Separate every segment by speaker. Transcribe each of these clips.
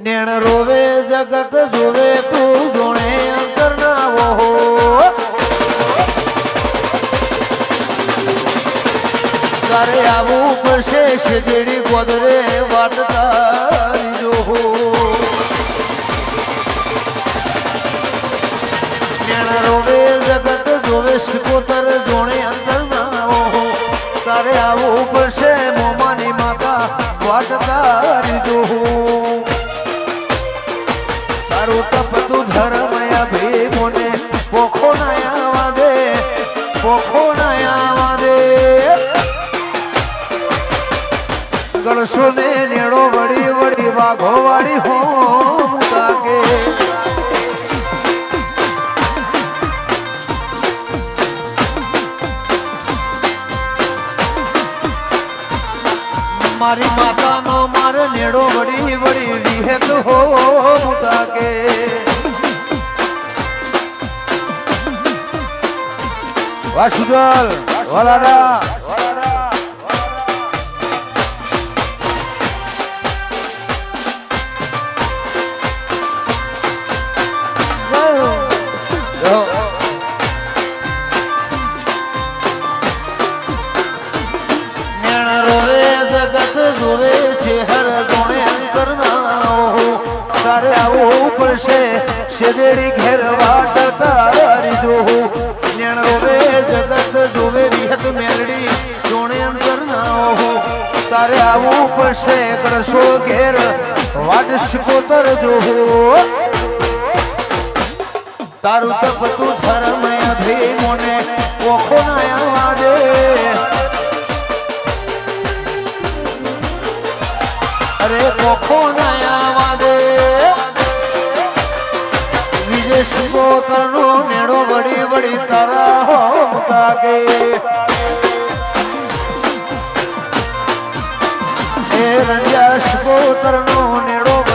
Speaker 1: નેણ રોવે, જગત જોવે, તું જોણે અંતર ના હો તારે આવું પડશે શેજડી ગોદરે, વાત તારી જોણે અંતર ના હો તારે આવું પડશે મોમાની માતા વાટ તારી મારી માતાનો મારે નેડો વળી વળી વિહેત હો કે વાસુદલ વલાડા પડશે શેદેડી ઘેર વાટ તારી જોવું નેણ રોવે જગત જોવે વિહત મેલડી. જોણે અંતર ના તારે આવવું પડશે કરશો ઘેર. વાટ શિકોતર જોવું તારું તપતું ધર્મ અભિમોને ઓખો ના વાડે. અરે ઓખો ના વાડે. વિદેશ ગોતરનો નેડો વળી વળી તારા હોમ તાકે એ ગોતરનો નેડો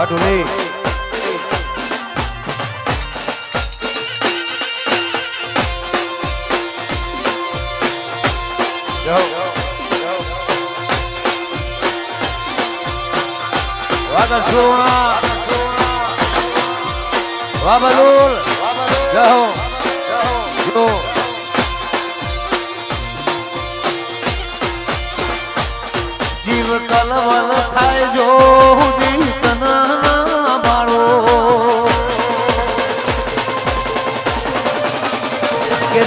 Speaker 1: વાટુલી જાઓ વાગર સોના વાબલુલ જાઓ જો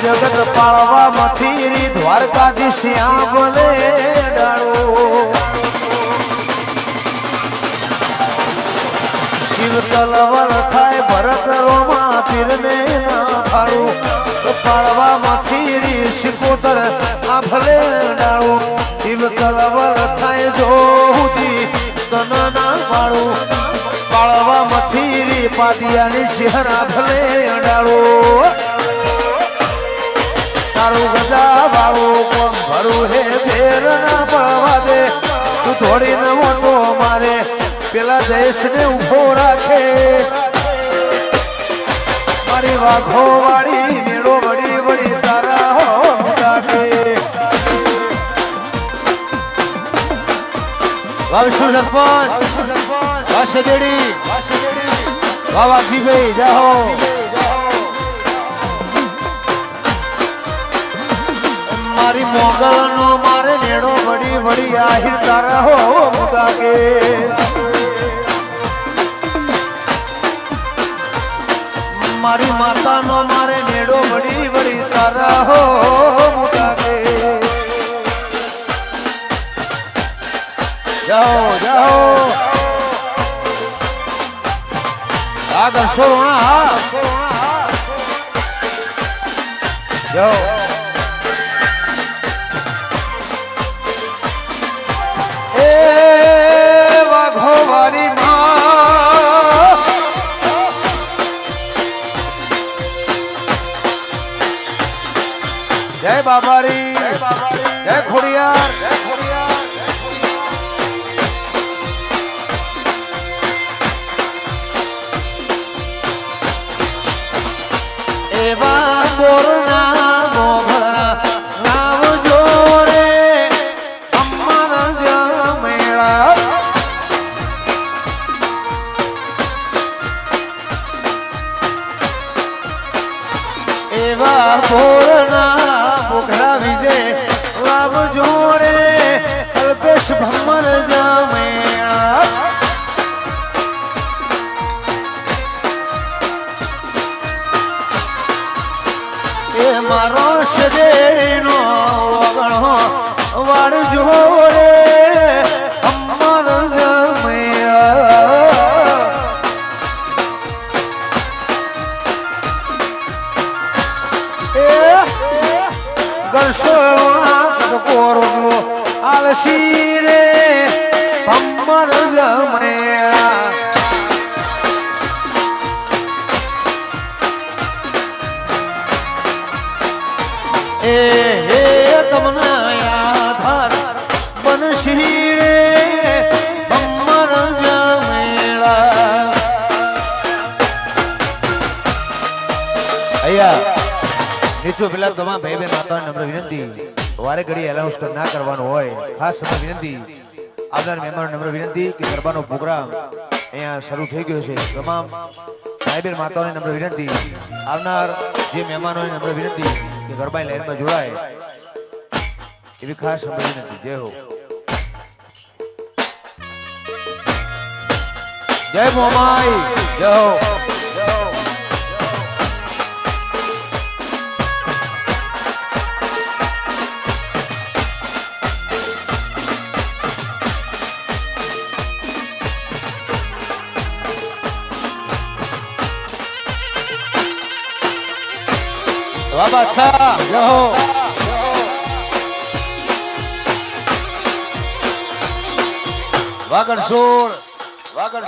Speaker 1: જગત પાળવા મથીરી દ્વારકાધીશ આ ભલે ડાળો. શિવ તલવર થાય ભરત રોમા પીરને ના ફાળું. પાળવા મથીરી શિકોતર આ ભલે ડાળો. શિવ તલવર થાય જોહુદી તન ના પાળું. પાળવા મથીરી પાટિયાની ચહેરા ભલે ડાળું. તારું ગજા વાળું કોમ ભરું હે ફેર ના પાવા દે તું થોડીને મોટો મારે, પેલા દેશને ઊભો રાખે. મારી વાઘો વાળી, મેળો વળી વળી તારા હો રાખે. વાવસુ સરપંચ વાસદેડી વાવા ભાઈ જાહો. મારી મોગલ નો મારે નેડો વડી વડી આહી તારા હો કે. મારી માતા નો મારે નેડો વડી વડી તારા હો કે. જાઓ જાઓ. આગળ સોણા જાઓ. એવા બોરના મોઘરા વિજે લાવ જોડે અલ્પેશ ભમર એ મારો શરીરનો વગણો વાળ જોડે ગરસોણા કોરલો આલસી રે પમ્મર જમણ્યા એ હે નીચો પેલા તમામ ભાઈ બહેન માતા નમ્ર વિનંતી, વારે ઘડી એલાઉન્સ ના કરવાનું હોય, ખાસ સમય વિનંતી, આવનાર મહેમાનો નમ્ર વિનંતી કે ગરબાનો પ્રોગ્રામ અહીંયા શરૂ થઈ ગયો છે. તમામ ભાઈ બહેન માતાઓને નમ્ર વિનંતી, આવનાર જે મહેમાનોને નમ્ર વિનંતી કે ગરબાની લાઈનમાં જોડાય, એવી ખાસ નમ્ર વિનંતી. જય હો. જય મોમાઈ. જય હો. બાબા અચ્છા જય હો. વાગડ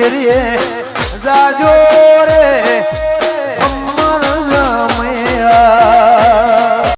Speaker 1: શરીએ જાજો રે.